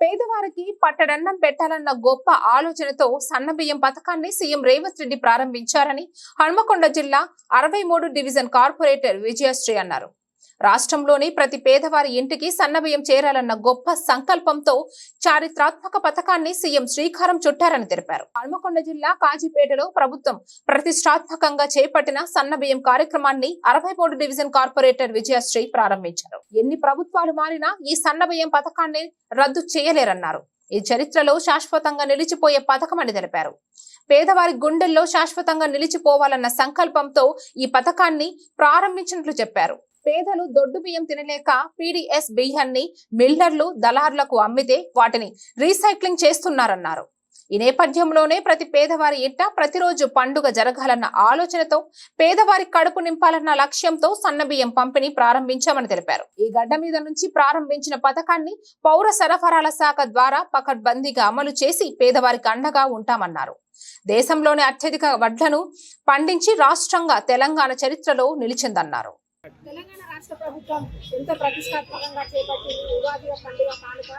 పేదవారికి పట్టడన్నం పెట్టాలన్న గొప్ప ఆలోచనతో సన్నబియ్యం పథకాన్ని సీఎం రేవంత్ రెడ్డి ప్రారంభించారని హన్మకొండ జిల్లా అరవై మూడు డివిజన్ కార్పొరేటర్ విజయశ్రీ అన్నారు. రాష్ట్రంలోని ప్రతి పేదవారి ఇంటికి సన్నబియ్యం చేరాలన్న గొప్ప సంకల్పంతో చారిత్రాత్మక పథకాన్ని సీఎం శ్రీకారం చుట్టారని తెలిపారు. హన్మకొండ జిల్లా కాజీపేటలో ప్రభుత్వం ప్రతిష్టాత్మకంగా చేపట్టిన సన్నబియ్యం కార్యక్రమాన్ని అరవై మూడు డివిజన్ కార్పొరేటర్ విజయశ్రీ ప్రారంభించారు. ఎన్ని ప్రభుత్వాలు మారినా ఈ సన్నబియ్యం పథకాన్ని రద్దు చేయలేరన్నారు. ఈ చరిత్రలో శాశ్వతంగా నిలిచిపోయే పథకమని తెలిపారు. పేదవారి గుండెల్లో శాశ్వతంగా నిలిచిపోవాలన్న సంకల్పంతో ఈ పథకాన్ని ప్రారంభించినట్లు చెప్పారు. పేదలు దొడ్డు బియ్యం తినలేక పీడీఎస్ బియ్యాన్ని మిల్లర్లు దళారులకు అమ్మితే వాటిని రీసైక్లింగ్ చేస్తున్నారన్నారు. ఈ నేపథ్యంలోనే ప్రతి పేదవారి ఇంట ప్రతిరోజు పండుగ జరగాలన్న ఆలోచనతో పేదవారి కడుపు నింపాలన్న లక్ష్యంతో సన్నబియ్యం పంపిణీ ప్రారంభించామని తెలిపారు. ఈ గడ్డ మీద నుంచి ప్రారంభించిన పథకాన్ని పౌర సరఫరాల శాఖ ద్వారా పకడ్బందీగా అమలు చేసి పేదవారికి అండగా ఉంటామన్నారు. దేశంలోనే అత్యధిక వడ్లను పండించి రాష్ట్రంగా తెలంగాణ చరిత్రలో నిలిచిందన్నారు. తెలంగాణ రాష్ట్ర ప్రభుత్వం ఎంతో ప్రతిష్టాత్మకంగా చేపట్టింది? ఉగాది పండుగ కానుక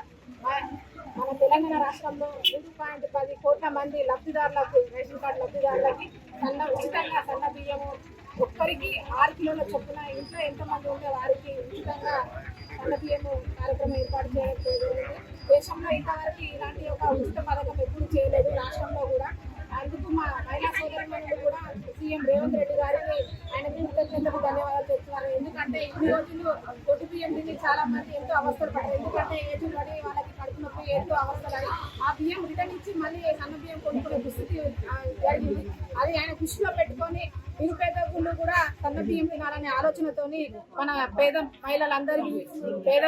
తెలంగాణ రాష్ట్రంలో మూడు పాయింట్ పది కోట్ల మంది లబ్ధిదారులకు రేషన్ కార్డు లబ్ధిదారులకి సన్న ఉచితంగా సన్న బియ్యము ఒక్కరికి ఆరు కిలోల చొప్పున ఇంట్లో ఎంతమంది ఉంటే వారికి ఉచితంగా సన్న బియ్యము కార్యక్రమం ఏర్పాటు చేయడం దేశంలో ఇంతవరకు ఇలాంటి ఒక ఉచిత పథకం ఎప్పుడు చేయలేదు. రాష్ట్రంలో కూడా అందుకు మా మహిళా సోదరులు కూడా సీఎం రేవంత్ రెడ్డి గారికి ఆయన కృతజ్ఞతకు ధన్యవాదాలు చెప్తున్నారు ఎందుకంటే ఇన్ని రోజులు కొట్టు బియ్యం తిని చాలా మంది ఎంతో అవస్థలు పడ్డారు. ఎందుకంటే ఏజ్ పడి వాళ్ళకి కడుపు నొప్పి ఎంతో ఆ బియ్యం రిటర్న్ ఇచ్చి మళ్ళీ సన్న బియ్యం కొనుక్కునే దుస్థితి జరిగింది. అది ఆయన దృష్టిలో పెట్టుకొని నిరుపేదకులు కూడా సన్న బియ్యం తినాలనే ఆలోచనతోని మన పేద మహిళలందరికీ పేద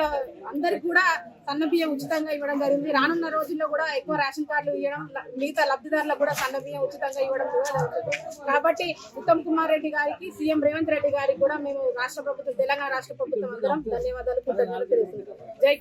అందరికి కూడా సన్న బియ్యం ఉచితంగా ఇవ్వడం జరిగింది. రానున్న రోజుల్లో కూడా ఎక్కువ రేషన్ కార్డులు ఇవ్వడం మిగతా లబ్ధిదారులకు కూడా సన్న బియ్యం ఉచితంగా ఇవ్వడం కూడా జరుగుతుంది. కాబట్టి ఉత్తమ్ కుమార్ రెడ్డి గారికి సీఎం రేవంత్ రెడ్డి గారికి కూడా మేము రాష్ట్ర ప్రభుత్వం తెలంగాణ రాష్ట్ర ప్రభుత్వం అందరం ధన్యవాదాలు కృతజ్ఞతలు తెలుపుతున్నాం. జై